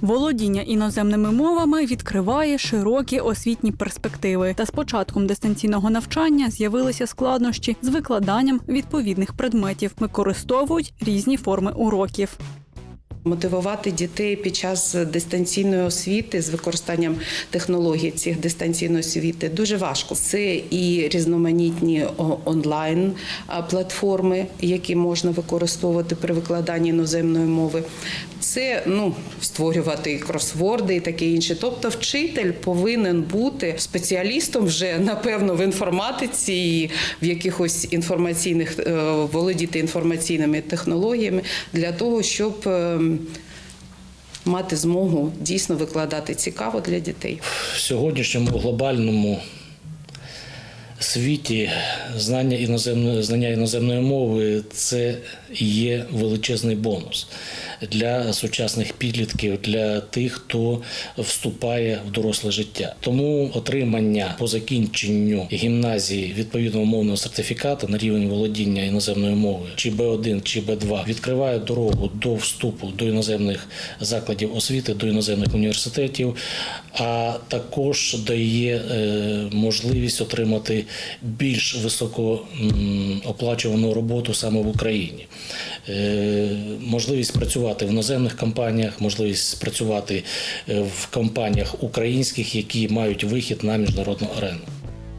Володіння іноземними мовами відкриває широкі освітні перспективи. Та з початком дистанційного навчання з'явилися складнощі з викладанням відповідних предметів. Використовують різні форми уроків. Мотивувати дітей під час дистанційної освіти з використанням технологій цих дистанційної освіти дуже важко. Це і різноманітні онлайн платформи, які можна використовувати при викладанні іноземної мови. Це ну створювати кросворди і таке інше. Тобто, вчитель повинен бути спеціалістом вже напевно в інформатиці і в якихось інформаційних е, володіти інформаційними технологіями для того, щоб е, мати змогу дійсно викладати цікаво для дітей. В сьогоднішньому глобальному світі знання іноземної, знання іноземної мови це є величезний бонус для сучасних підлітків, для тих, хто вступає в доросле життя. Тому отримання по закінченню гімназії відповідного мовного сертифіката на рівень володіння іноземною мовою, чи Б1, чи Б2, відкриває дорогу до вступу до іноземних закладів освіти, до іноземних університетів, а також дає е, можливість отримати більш високооплачувану роботу саме в Україні. Е, Можливість працювати в іноземних компаніях, можливість працювати е, в компаніях українських, які мають вихід на міжнародну арену.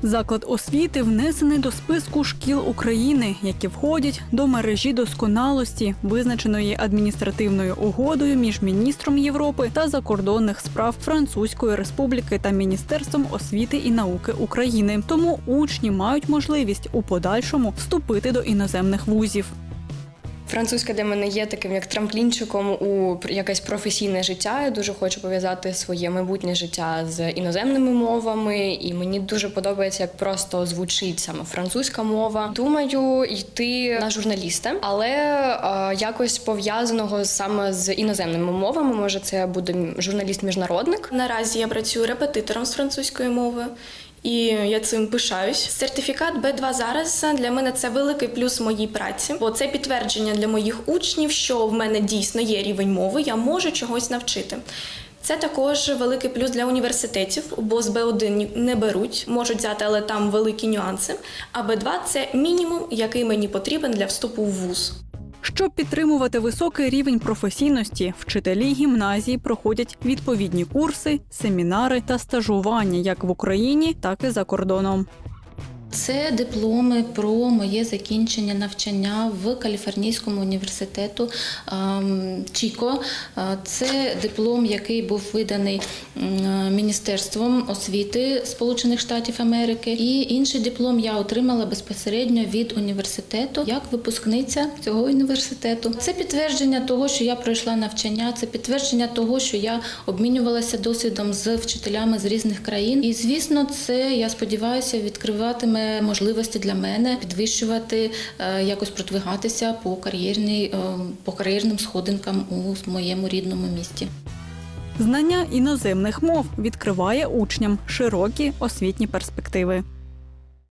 Заклад освіти внесений до списку шкіл України, які входять до мережі досконалості, визначеної адміністративною угодою між міністром Європи та закордонних справ Французької Республіки та Міністерством освіти і науки України. Тому учні мають можливість у подальшому вступити до іноземних вузів. Французька для мене є таким як трамплінчиком у якесь професійне життя. Я дуже хочу пов'язати своє майбутнє життя з іноземними мовами, і мені дуже подобається, як просто звучить саме французька мова. Думаю, йти на журналіста, але е, якось пов'язаного саме з іноземними мовами. Може, це буде журналіст-міжнародник. Наразі я працюю репетитором з французької мови. І я цим пишаюсь. Сертифікат Б2 зараз для мене це великий плюс моїй праці, бо це підтвердження для моїх учнів, що в мене дійсно є рівень мови, я можу чогось навчити. Це також великий плюс для університетів, бо з Б1 не беруть, можуть взяти, але там великі нюанси. А Б2 це мінімум, який мені потрібен для вступу в вуз. Щоб підтримувати високий рівень професійності, вчителі гімназії проходять відповідні курси, семінари та стажування як в Україні, так і за кордоном. Це дипломи про моє закінчення навчання в Каліфорнійському університету ем, Чіко. Е, Це диплом, який був виданий Міністерством освіти Сполучених Штатів Америки. І інший диплом я отримала безпосередньо від університету як випускниця цього університету. Це підтвердження того, що я пройшла навчання, це підтвердження того, що я обмінювалася досвідом з вчителями з різних країн. І звісно, це я сподіваюся відкриватиме можливості для мене підвищувати, е, якось продвигатися по кар'єрній е, по кар'єрним сходинкам у моєму рідному місті. Знання іноземних мов відкриває учням широкі освітні перспективи.